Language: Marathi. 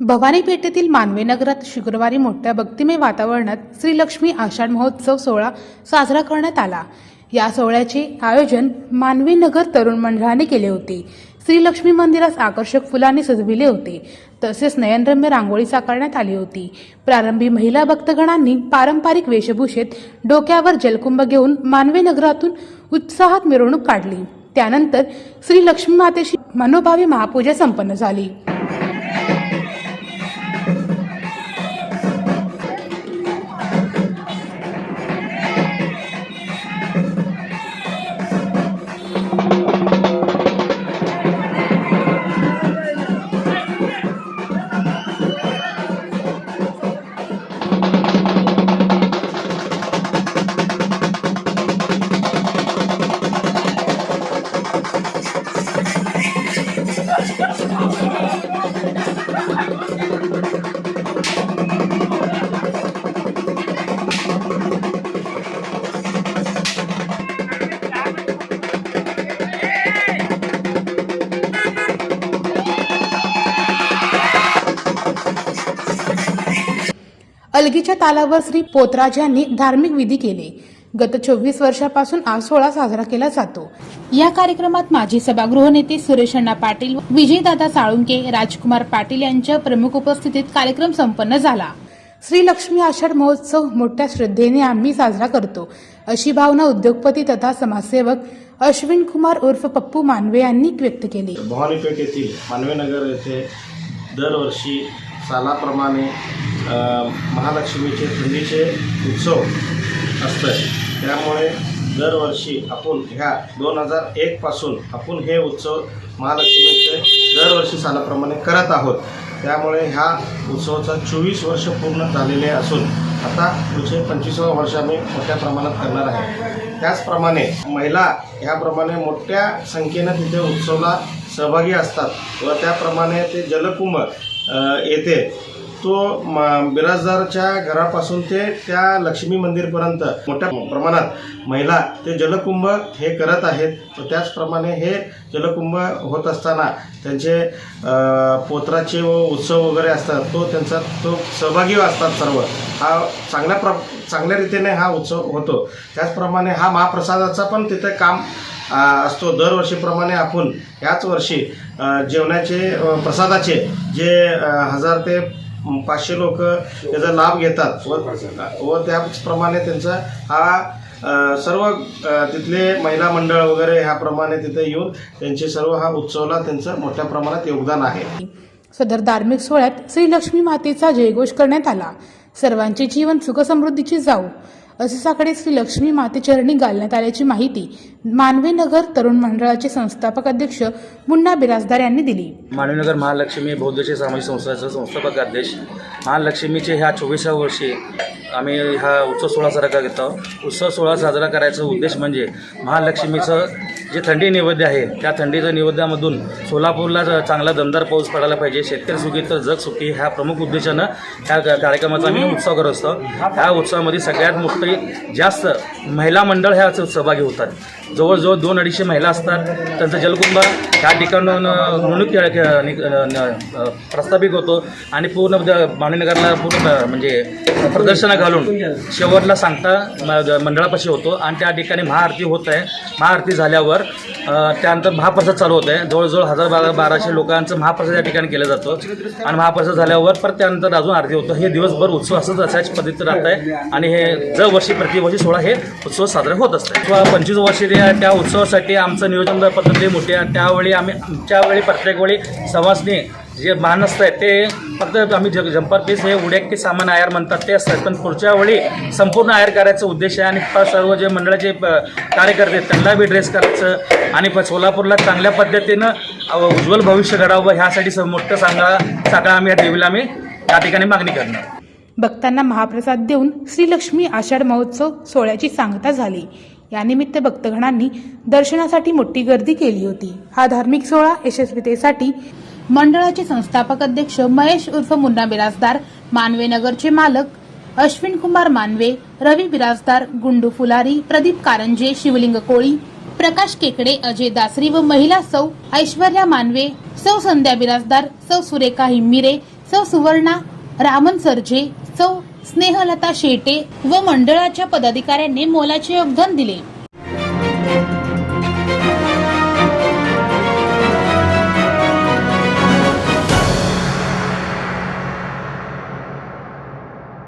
भवानी पेठेतील मानवे नगरात शुक्रवारी मोठ्या भक्तिमय वातावरणात श्रीलक्ष्मी आषाढ महोत्सव सोहळा साजरा करण्यात आला. या सोहळ्याचे आयोजन मानवी नगर तरुण मंडळाने केले होते. श्रीलक्ष्मी मंदिरास आकर्षक फुलांनी सजविले होते. तसेच नयनरम्य रांगोळी साकारण्यात आली होती. प्रारंभी महिला भक्तगणांनी पारंपरिक वेशभूषेत डोक्यावर जलकुंभ घेऊन मानवी नगरातून उत्साहात मिरवणूक काढली. त्यानंतर श्री लक्ष्मी मातेची मनोभावी महापूजा संपन्न झाली. अलगीच्या तालावर श्री पोतराज यांनी धार्मिक विधी केले. गत चोवीस वर्षापासून हा सोहळा साजरा केला जातो. या कार्यक्रमात माजी सभागृह नेते सुरेश अण्णा पाटील विजयदादा साळुंके राजकुमार पाटील यांच्या प्रमुख उपस्थितीत कार्यक्रम संपन्न झाला. श्री लक्ष्मी आषाढ महोत्सव मोठ्या श्रद्धेने आम्ही साजरा करतो. अशी भावना उद्योगपती तथा समाजसेवक अश्विन कुमार उर्फ पप्पू मानवे यांनी व्यक्त केली. भवानीपेठ येथील मानवेनगर येथे दरवर्षी सालाप्रमाणे महालक्ष्मीचे थंडीचे उत्सव असतं त्यामुळे दरवर्षी आपण ह्या दोन हजार एकपासून आपण हे उत्सव महालक्ष्मीचे दरवर्षी सालाप्रमाणे करत आहोत. त्यामुळे ह्या उत्सवाचा चोवीस वर्ष पूर्ण झालेले असून आता पुढचे पंचवीसावं वर्ष आम्ही मोठ्या प्रमाणात करणार आहे. त्याचप्रमाणे महिला ह्याप्रमाणे मोठ्या संख्येनं तिथे उत्सवाला सहभागी असतात व त्याप्रमाणे ते जलकुंभ येते येथे तो म बिराजदारच्या घरापासून ते त्या लक्ष्मी मंदिरपर्यंत मोठ्या प्रमाणात महिला ते जलकुंभ हे करत आहेत. त्याचप्रमाणे हे जलकुंभ होत असताना त्यांचे पोत्राचे व उत्सव वगैरे असतात तो त्यांचा तो सहभागी असतात सर्व. हा चांगल्या प्र चांगल्या रीतीने हा उत्सव होतो. त्याचप्रमाणे हा महाप्रसादाचा पण तिथे काम असतो. दरवर्षीप्रमाणे आपण याच वर्षी जेवणाचे प्रसादाचे जे हजार ते पाचशे लोक त्याचा लाभ घेतात व व त्याचप्रमाणे त्यांचा हा सर्व तिथले महिला मंडळ वगैरे ह्याप्रमाणे तिथे येऊन त्यांचे सर्व हा उत्सवला त्यांचं मोठ्या प्रमाणात योगदान आहे. सदर धार्मिक सोहळ्यात श्री लक्ष्मी मातेचा जयघोष करण्यात आला. सर्वांचे जीवन सुखसमृद्धीची जाऊ. असे साकडे श्री लक्ष्मी मातेचरणी घालण्यात आल्याची माहिती मानवी नगर तरुण मंडळाचे संस्थापक अध्यक्ष मुन्ना बिराजदार यांनी दिली. मानवीनगर महालक्ष्मी बौद्धचे सामाजिक संस्थाचा संस्थापक अध्यक्ष. महालक्ष्मीचे ह्या चोवीसाव्या वर्षी आम्ही हा उत्सव सोहळा साजरा करत आहोत. उत्सव सोहळा साजरा करायचा उद्देश म्हणजे महालक्ष्मीचं जे थंडी नैवेद्य आहे त्या थंडीच्या नैवेद्यामधून सोलापूरला चांगला दमदार पाऊस पडायला पाहिजे. शेतकरी सुखी तर जग सुखी ह्या प्रमुख उद्देशानं ह्या कार्यक्रमाचा आम्ही उत्सव करत असतो. ह्या उत्सवामध्ये सगळ्यात मोठी जास्त महिला मंडळ ह्या सहभागी होतात. जवळजवळ दोन अडीचशे महिला असतात. त्यांचा जलकुंभ ह्या ठिकाणून अ, नि- प्रस्थापित होतो आणि पूर्ण द- पूर्ण म्हणजे प्रदर्शनं घालून शेवटला सांगता म- मंडळापाशी होतो. आणि त्या ठिकाणी महाआरती होत आहे. महाआरती झाल्यावर अ, त्यानंतर महाप्रसाद चालू होत आहे जवळजवळ हजार बारा बाराशे लोकांचं महाप्रसाद या ठिकाणी केलं जातो. आणि महाप्रसाद झाल्यावर परत त्यानंतर अजून आरती होतं. हे दिवसभर उत्सव असंच अशाच पद्धतीत राहत आहे. आणि हे दरवर्षी प्रतिवर्षी सोळा हे उत्सव साजरे होत किंवा पंचवीस वर्षी त्या उत्सवासाठी आमचं नियोजन पद्धती मोठी आहे. त्यावेळी आम्ही आमच्या वेळी प्रत्येक वेळी सवासनी जे मान आहे ते फक्त आम्ही जग जम्पर पीस हे उड्याक्की सामान आयार म्हणतात. ते असतात पण पुढच्या वेळी संपूर्ण आयार करायचा उद्देश आहे आणि सर्व जे मंडळाचे प- कार्यकर्ते आहेत, त्यांना बी ड्रेस करायचं आणि प- सोलापूरला चांगल्या पद्धतीनं उज्ज्वल भविष्य घडावं ह्यासाठी मोठं सांगा साखळा आम्ही या देवीला आम्ही या ठिकाणी मागणी करणार. भक्तांना महाप्रसाद देऊन श्रीलक्ष्मी आषाढ महोत्सव सोहळ्याची सांगता झाली. यानिमित्त भक्तगणांनी दर्शनासाठी मोठी गर्दी केली होती. हा धार्मिक सोहळा यशस्वीतेसाठी मंडळाचे संस्थापक अध्यक्ष महेश उर्फ मुन्ना बिराजदार मानवे नगरचे मालक अश्विन कुमार मानवे रवी बिराजदार गुंडू फुलारी प्रदीप कारंजे शिवलिंग कोळी प्रकाश केकडे अजय दासरी व महिला सौ ऐश्वर्या मानवे सौ संध्या बिराजदार सौ सुरेखा हिम्मिरे सौ सुवर्णा रामन सरजे सौ स्नेहलता शेटे व मंडळाच्या पदाधिकाऱ्यांनी मोलाचे योगदान दिले.